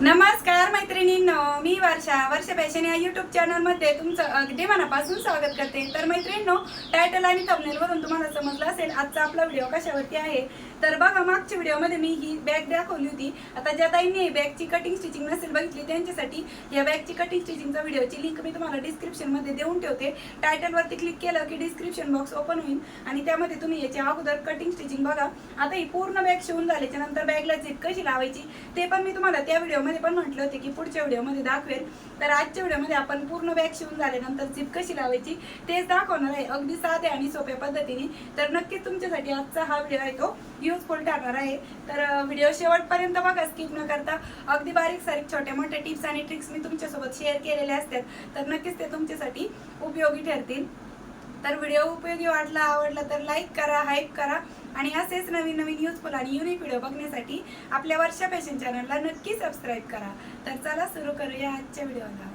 नमस्कार मैत्रिणींनो मी वर्षा. वर्षा फॅशन या युट्यूब चॅनलमध्ये तुमचं अगदी मनापासून स्वागत करते. तर मैत्रिणींनो टायटल आणि थंबनेलवरून तुम्हाला समजलं असेल आजचा आपला व्हिडिओ कशावरती आहे? तर बघा मागच्या व्हिडिओमध्ये मी ही बॅग दाखवली होती. आता ज्या ताईंनी बॅगची कटिंग स्टिचिंग नसेल बघितली त्यांच्यासाठी या बॅगची कटिंग स्टिचिंगचा व्हिडिओची लिंक मी तुम्हाला डिस्क्रिप्शनमध्ये देऊन ठेवते. टायटलवरती क्लिक केलं की डिस्क्रिप्शन बॉक्स ओपन होईल आणि त्यामध्ये तुम्ही याच्या अगोदर कटिंग स्टिचिंग बघा. आता ही पूर्ण बॅग शिवून झाल्याच्यानंतर बॅगला झिप कशी लावायची ते पण मी तुम्हाला त्या व्हिडिओमध्ये पण म्हटलं होते की पुढच्या व्हिडिओमध्ये दाखवेल. तर आजच्या व्हिडिओमध्ये आपण पूर्ण बॅग शिवून झाल्यानंतर झिप कशी लावायची तेच दाखवणार आहे. अगदी साधे आणि सोप्या पद्धतीने. तर नक्कीच तुमच्यासाठी आजचा हा व्हिडिओ आहे तो युजफुल ठरणार आहे. तर व्हिडिओ शेवटपर्यंत बघा स्किप न करता. अगदी बारीक सारीक छोट्या मोठ्या टिप्स आणि ट्रिक्स मी तुमच्यासोबत शेअर केलेल्या असतात. तर नक्कीच ते तुमच्यासाठी उपयोगी ठरतील. तर व्हिडिओ उपयोगी वाटला आवडला तर लाईक करा हाईप करा. आणि असेच नवीन नवीन युजफुल आणि युनिक व्हिडिओ बघण्यासाठी आपल्या वर्षा फॅशन चॅनलला नक्की सबस्क्राईब करा. तर चला सुरू करूया आजच्या व्हिडिओला.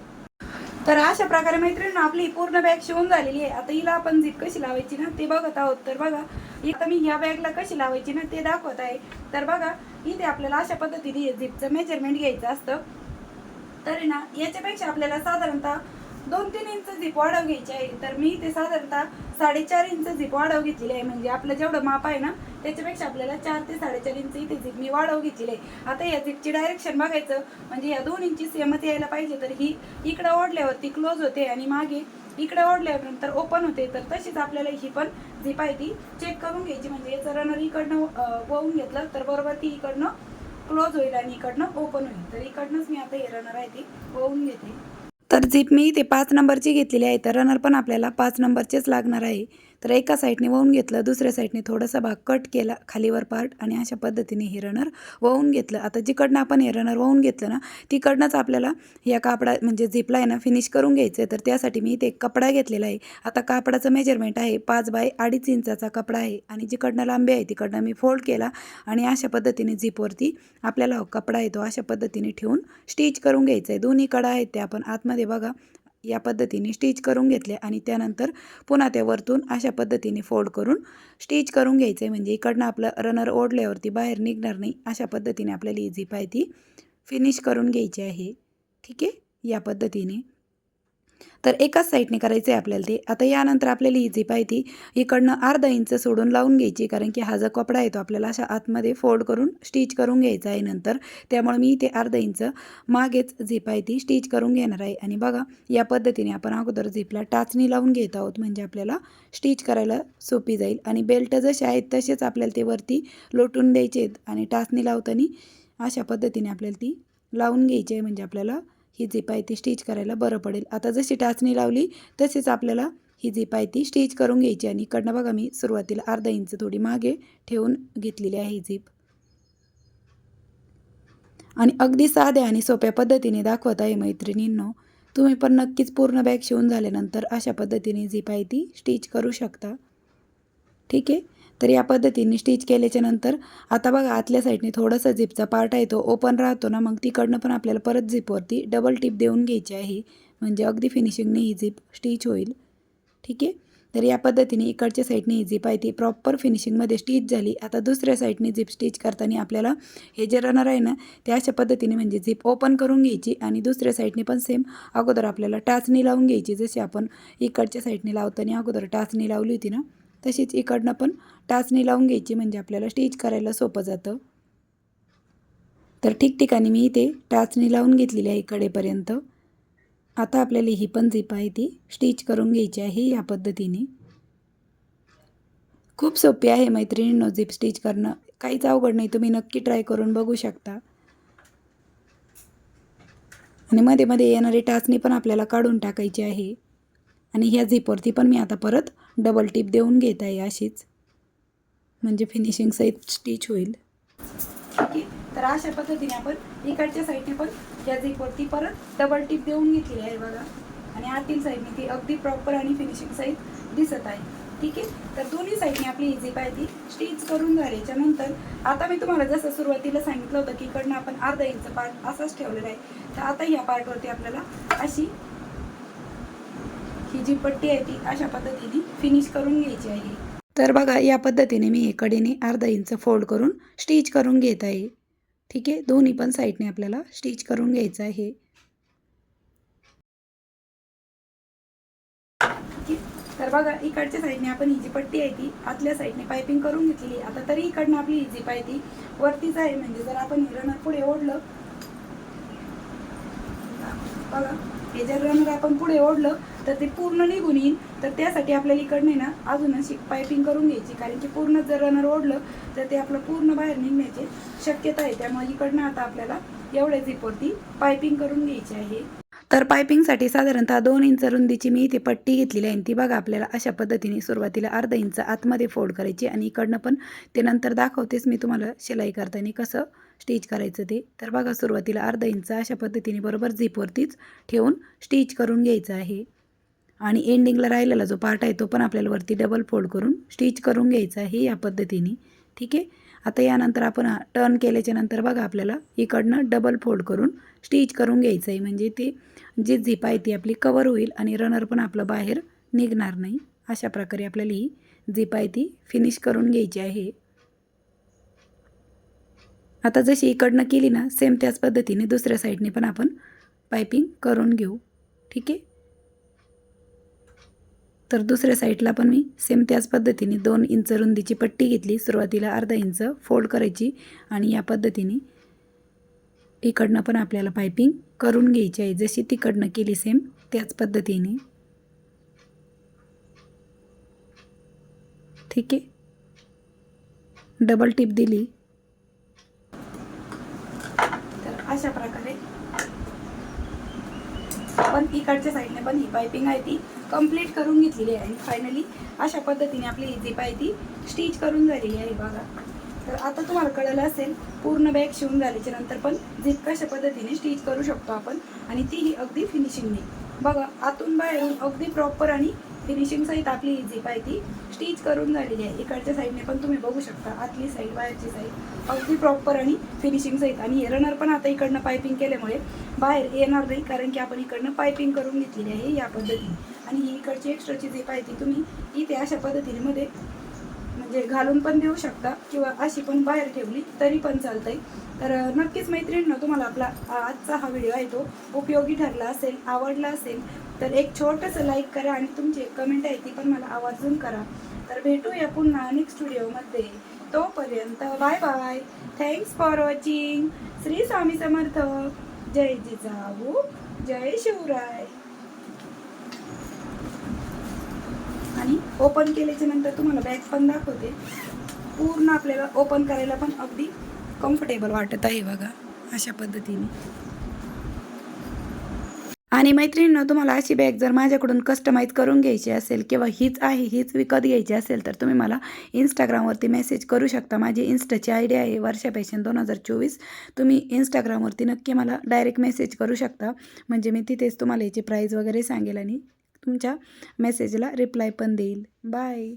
तर अशा प्रकारे मैत्रिणी आपली पूर्ण बॅग शिवून झालेली आहे. आता हिला आपण झिप कशी लावायची ना ते बघत आहोत. तर बघा इथं मी ह्या बॅगला कशी लावायची ना ते दाखवत आहे. तर बघा इथे आपल्याला अशा पद्धतीने झिपचं मेजरमेंट घ्यायचं असतं. तर ना याच्यापेक्षा आपल्याला साधारणतः दोन तीन इंच झिप वाढव घ्यायची आहे. तर मी ते साधारणतः साडेचार इंच झिप वाढव घेतलेली आहे. म्हणजे आपलं जेवढं माप आहे ना त्याच्यापेक्षा आपल्याला चार ते साडेचार इंच इथे झिप मी वाढव घेतलेली आहे. आता या झिपची डायरेक्शन बघायचं म्हणजे या दोन इंची सेमच यायला पाहिजे तर ही इकडं ओढल्यावरती क्लोज होते आणि मागे इकडे ओढल्यानंतर ओपन होते. तर तशीच आपल्याला ही पण झिप आहे ती चेक करून घ्यायची. म्हणजे याचं रनर इकडनं वळून घेतलं तर बरोबर ती इकडनं क्लोज होईल आणि इकडनं ओपन होईल. तर इकडनंच मी आता हे रनर आहे ती वळून घेते. तर झिप मी इथे पाच नंबरची घेतलेली आहे. तर रनर पण आपल्याला पाच नंबरचेच लागणार आहे. तर एका साईडने वळून घेतलं दुसऱ्या साईडने थोडासा भाग कट केला खालीवर पार्ट आणि अशा पद्धतीने हे रनर वळून घेतलं. आता जिकडनं आपण हे रनर वळून घेतलं ना तिकडनंच आपल्याला या कापडा म्हणजे झिपला आहे ना फिनिश करून घ्यायचं आहे तर त्यासाठी मी इथे कपडा घेतलेला आहे. आता कापडाचं मेजरमेंट आहे. पाच बाय अडीच इंचाचा कपडा आहे. आणि जिकडनं लांबी आहे तिकडनं मी फोल्ड केला आणि अशा पद्धतीने झिपवरती आपल्याला कपडा आहे तो अशा पद्धतीने ठेवून स्टिच करून घ्यायचं आहे दोन्ही कडा आहेत ते आपण आतमध्ये बघा या पद्धतीने स्टिच करून घेतले आणि त्यानंतर पुन्हा त्या वरतून अशा पद्धतीने फोल्ड करून स्टिच करून घ्यायचं. म्हणजे इकडनं आपलं रनर ओढल्यावरती बाहेर निघणार नाही अशा पद्धतीने आपल्याला इझी पाय ती फिनिश करून घ्यायची आहे. ठीक आहे? या पद्धतीने. तर एकाच साईडने करायचं आहे आपल्याला ते. आता यानंतर आपल्याला ही झिप आहे ती इकडनं अर्धा इंच सोडून लावून घ्यायची कारण की हा जो कपडा आहे तो आपल्याला अशा आतमध्ये फोल्ड करून स्टिच करून घ्यायचा आहे नंतर. त्यामुळे मी इथे अर्धा इंच मागेच झिप आहे ती स्टिच करून घेणार आहे. आणि बघा या पद्धतीने आपण अगोदर झिपला टाचणी लावून घेत आहोत म्हणजे आपल्याला स्टिच करायला सोपी जाईल. आणि बेल्ट जसे आहेत तसेच आपल्याला ते वरती लोटून द्यायचे आहेत आणि टाचणी लावताना अशा पद्धतीने आपल्याला ती लावून घ्यायची आहे म्हणजे आपल्याला ही झिप आहे ती स्टिच करायला बरं पडेल. आता जशी टाचणी लावली तसेच आपल्याला ही झिप आहे ती स्टिच करून घ्यायची आणि इकडनं बघा मी सुरुवातीला अर्धा इंच थोडी मागे ठेवून घेतलेली आहे ही झिप आणि अगदी साध्या आणि सोप्या पद्धतीने दाखवत आहे मैत्रिणींनो तुम्ही पण नक्कीच पूर्ण बॅग शिवून झाल्यानंतर अशा पद्धतीने झिप आहे ती स्टिच करू शकता. ठीक आहे? तर या पद्धतीने स्टिच केल्याच्यानंतर आता बघा आतल्या साईडने थोडासा झिपचा पार्ट आहे तो ओपन राहतो ना मग तिकडनं पण आपल्याला परत झिपवरती डबल टिप देऊन घ्यायची आहे. म्हणजे अगदी फिनिशिंगने ही झिप स्टिच होईल. ठीक आहे? तर या पद्धतीने इकडच्या साईडने ही झिप आहे ती प्रॉपर फिनिशिंगमध्ये स्टिच झाली. आता दुसऱ्या साईडने झिप स्टिच करताना आपल्याला हे जे रनर आहे ना ते अशा पद्धतीने म्हणजे झिप ओपन करून घ्यायची आणि दुसऱ्या साईडने पण सेम अगोदर आपल्याला टाचणी लावून घ्यायची. जशी आपण इकडच्या साईडने लावताना अगोदर टाचणी लावली होती ना तशीच इकडनं पण टाचणी लावून घ्यायची म्हणजे आपल्याला स्टिच करायला सोपं जातं. तर ठिकठिकाणी मी इथे टाचणी लावून घेतलेली आहे कडेपर्यंत. आता आपल्याला ही पण झिप आहे ती स्टिच करून घ्यायची आहे या पद्धतीने. खूप सोपी आहे मैत्रिणींनो झिप स्टिच करणं. काहीच अवघड नाही तुम्ही नक्की ट्राय करून बघू शकता. आणि मध्ये मध्ये येणारी टाचणी पण आपल्याला काढून टाकायची आहे. आणि ह्या झिपवरती पण मी आता परत डबल टिप देऊन घेत आहे अशीच. म्हणजे फिनिशिंग सहित स्टिच होईल. ठीक आहे? तर अशा पद्धतीने आपण इकडच्या साईडने पण या झिपवरती परत डबल टिप देऊन घेतली आहे बघा. आणि आतील साईडने ती अगदी प्रॉपर आणि फिनिशिंग सहित दिसत आहे. ठीक आहे? तर दोन्ही साईडने आपली इझी पाय आहे ती स्टिच करून झाल्याच्यानंतर आता मी तुम्हाला जसं सुरुवातीला सांगितलं होतं की इकडनं आपण अर्धा इंच पार्ट असाच ठेवलेला आहे. तर आता ह्या पार्टवरती आपल्याला अशी ही जी पट्टी आहे ती अशा पद्धतीने फिनिश करून घ्यायची आहे. तर बघा या पद्धतीने मी एकडीने अर्धा इंच फोल्ड करून स्टिच करून घेत आहे. ठीक आहे? दोन्ही पण साईडने आपल्याला स्टिच करून घ्यायचं आहे. तर बघा इकडच्या साईडने आपण ही जी पट्टी आहे ती आतल्या साईडने पायपिंग करून घेतली आता तरी इकडनं आपली ही जी पाय ती वरतीच आहे. म्हणजे जर आपण हे रनर पुढे ओढलं बघा हे जर रनर आपण पुढे ओढलं तर ते पूर्ण निघून येईल तर त्यासाठी आपल्याला इकडने ना अजून अशी पायपिंग करून घ्यायची. कारण की पूर्ण जर रनर ओढलं तर ते आपलं पूर्ण बाहेर निघण्याची शक्यता आहे. त्यामुळे इकडनं आता आपल्याला एवढ्या झिपवरती पायपिंग करून घ्यायची आहे. तर पायपिंगसाठी साधारणतः दोन इंच रुंदीची मी इथे पट्टी घेतलेली आहे. आणि ती बघा आपल्याला अशा पद्धतीने सुरुवातीला अर्धा इंच आतमध्ये फोल्ड करायची आणि इकडनं पण ते नंतर दाखवतेच मी तुम्हाला शिलाई करताना कसं स्टिच करायचं ते. तर बघा सुरुवातीला अर्धा इंच अशा पद्धतीने बरोबर झिपवरतीच ठेवून स्टिच करून घ्यायचं आहे. आणि एंडिंगला राहिलेला जो पार्ट आहे तो पण आपल्याला वरती डबल फोल्ड करून स्टिच करून घ्यायचा आहे या पद्धतीने. ठीक आहे? आता यानंतर आपण टर्न केल्याच्यानंतर बघा आपल्याला इकडनं डबल फोल्ड करून स्टिच करून घ्यायचं आहे. म्हणजे ते जी झिप आहे ती आपली कवर होईल आणि रनर पण आपलं बाहेर निघणार नाही. अशा प्रकारे आपल्याला ही झिप आहे ती फिनिश करून घ्यायची आहे. आता जशी इकडनं केली ना सेम त्याच पद्धतीने दुसऱ्या साईडने पण आपण पायपिंग करून घेऊ. ठीक आहे? तर दुसऱ्या साईडला पण मी सेम त्याच पद्धतीने दोन इंच रुंदीची पट्टी घेतली. सुरुवातीला अर्धा इंच फोल्ड करायची आणि या पद्धतीने इकडनं पण आपल्याला पायपिंग करून घ्यायची आहे. जशी तिकडनं केली सेम त्याच पद्धतीने. ठीक आहे? डबल टिप दिली. तर अशा प्रकारे पण इकडच्या साईडने पण ही पायपिंग आहे ती कंप्लीट करून घेतलेली आहे. आणि फायनली अशा पद्धतीने आपली ही झिप आहे ती स्टिच करून झालेली आहे बघा. तर आता तुम्हाला कळलं असेल पूर्ण बॅग शिवून झाल्याच्यानंतर पण झिप कशा पद्धतीने स्टिच करू शकतो आपण आणि तीही अगदी फिनिशिंगने बघा आतून बाहेरून अगदी प्रॉपर आणि फिनिशिंग सहित आपली ही पाय ती स्टिच करून झालेली आहे. इकडच्या साईडने पण तुम्ही बघू शकता आतली साईड बाहेरची साईड अगदी प्रॉपर आणि फिनिशिंग सहित. आणि रनर पण आता इकडनं पायपिंग केल्यामुळे बाहेर येणार नाही कारण की आपण इकडनं पायपिंग करून घेतलेली आहे या पद्धतीने. आणि ही इकडची एक्स्ट्राची झिप आहे ती तुम्ही इथे अशा पद्धतीमध्ये म्हणजे घालून पण देऊ शकता किंवा अशी पण बाहेर ठेवली तरी पण चालतंय. तर नक्कीच मैत्रिणींनो तुम्हाला आपला आजचा हा व्हिडिओ आहे तो उपयोगी ठरला असेल आवडला असेल तर एक छोटंसं लाईक करा आणि तुमची एक कमेंट आहे ती पण मला आवर्जून करा. तर भेटूया पुन्हा नेक्स्ट व्हिडिओमध्ये तोपर्यंत bye bye thanks for watching Shri Swami Samarth. जय जिजाऊ. जय शिवराय. आणि ओपन केल्याच्यानंतर तुम्हाला बॅग पण दाखवते. पूर्ण आपल्याला ओपन करायला पण अगदी कम्फर्टेबल वाटत आहे बघा अशा पद्धतीने. आणि मैत्रिणींनो तुम्हाला अशी बॅग जर माझ्याकडून कस्टमाईज करून घ्यायची असेल किंवा हीच आहे हीच विकत घ्यायची असेल तर तुम्ही मला इंस्टाग्रामवरती मेसेज करू शकता. माझी इन्स्टाची आय डी आहे वर्षा फॅशन दोन हजार चोवीस. तुम्ही इंस्टाग्रामवरती नक्की मला डायरेक्ट मेसेज करू शकता. म्हणजे मी तिथेच तुम्हाला याची प्राईज वगैरे सांगेल आणि तुमच्या मेसेजला रिप्लाय पण देईल. बाय